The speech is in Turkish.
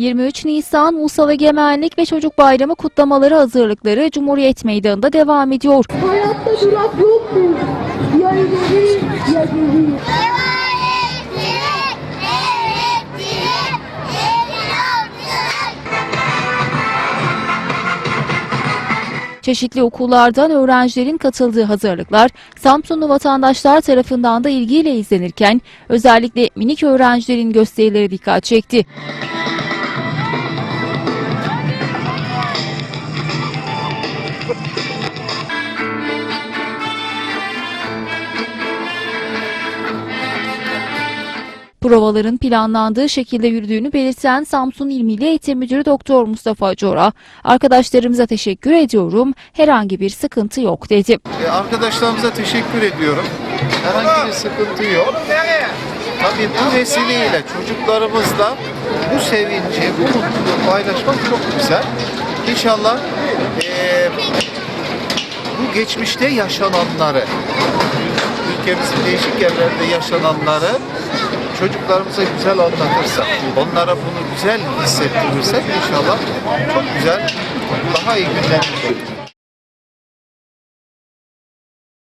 23 Nisan Ulusal Egemenlik ve Çocuk Bayramı kutlamaları hazırlıkları Cumhuriyet Meydanı'nda devam ediyor. Hayatta durak yoktur. Ya ileri ya geri. Çeşitli okullardan öğrencilerin katıldığı hazırlıklar Samsunlu vatandaşlar tarafından da ilgiyle izlenirken özellikle minik öğrencilerin gösterileri dikkat çekti. Provaların planlandığı şekilde yürüdüğünü belirten Samsun İl Milli Eğitim Müdürü Doktor Mustafa Cora, arkadaşlarımıza teşekkür ediyorum, herhangi bir sıkıntı yok dedi. E, Arkadaşlarımıza teşekkür ediyorum. Herhangi bir sıkıntı yok. Tabii bu vesileyle çocuklarımızla bu sevinci, bu mutluluğu paylaşmak çok güzel. İnşallah e, bu geçmişte yaşananları, ülkemizin değişik yerlerinde yaşananları çocuklarımıza güzel anlatırsak, onlara bunu güzel hissettirirsek inşallah çok güzel, daha iyi günler.